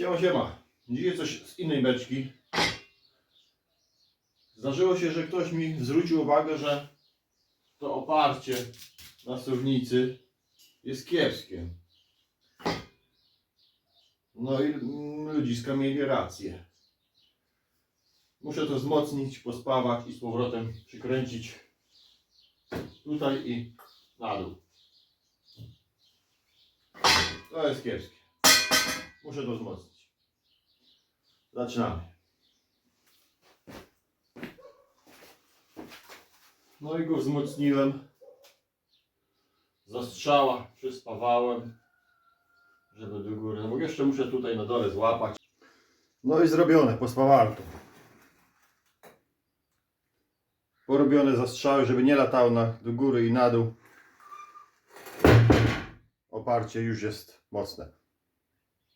Siema, siema. Dzisiaj coś z innej beczki. Zdarzyło się, że ktoś mi zwrócił uwagę, że to oparcie na suwnicy jest kiepskie. No i ludziska mieli rację. Muszę to wzmocnić, pospawać i z powrotem przykręcić tutaj i na dół. To jest kiepskie. Muszę to wzmocnić. Zaczynamy. No i go wzmocniłem. Zastrzała przyspawałem, żeby do góry. No bo jeszcze muszę tutaj na dole złapać. No i zrobione, pospawałem to. Porobione zastrzały, żeby nie latało na, do góry i na dół. Oparcie już jest mocne.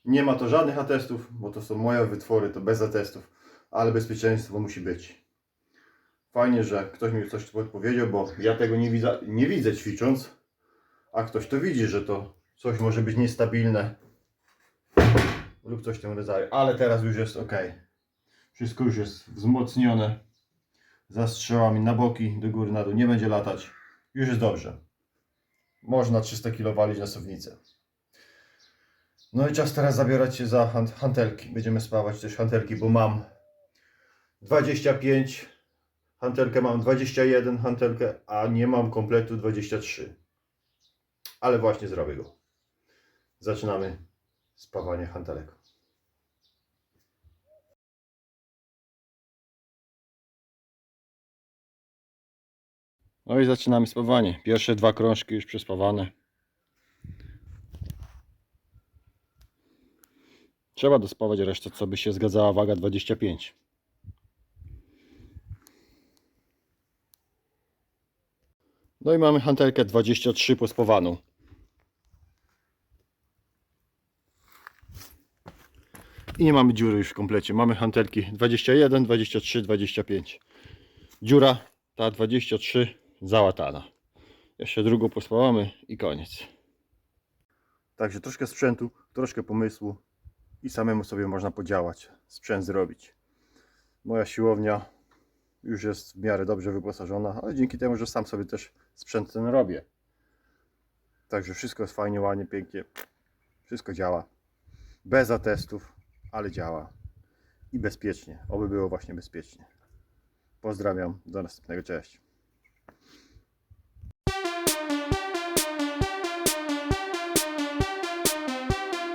Nie ma to żadnych atestów, bo to są moje wytwory, to bez atestów, ale bezpieczeństwo musi być. Fajnie, że ktoś mi coś podpowiedział, bo ja tego nie widzę, nie widzę ćwicząc, a ktoś to widzi, że to coś może być niestabilne lub coś w tym rodzaju, ale teraz już jest ok. Wszystko już jest wzmocnione zastrzałami na boki, do góry, na dół, nie będzie latać. Już jest dobrze. Można 300 kg walić na suwnicę. No i czas teraz zabierać się za han- hantelki. Będziemy spawać też hantelki, bo mam 25, hantelkę mam 21, hantelkę, a nie mam kompletu 23. Ale właśnie zrobię go. Zaczynamy spawanie hantelek. No i zaczynamy spawanie. Pierwsze dwa krążki już przespawane. Trzeba dospawać resztę, co by się zgadzała waga 25. No i mamy hantelkę 23 pospawaną. I nie mamy dziury już w komplecie. Mamy hantelki 21, 23, 25. Dziura ta 23 załatana. Jeszcze drugą pospawamy i koniec. Także troszkę sprzętu, troszkę pomysłu i samemu sobie można podziałać, sprzęt zrobić. Moja siłownia już jest w miarę dobrze wyposażona, ale dzięki temu, że sam sobie też sprzęt ten robię. Także wszystko jest fajnie, ładnie, pięknie. Wszystko działa. Bez atestów, ale działa. I bezpiecznie. Oby było właśnie bezpiecznie. Pozdrawiam. Do następnego. Cześć.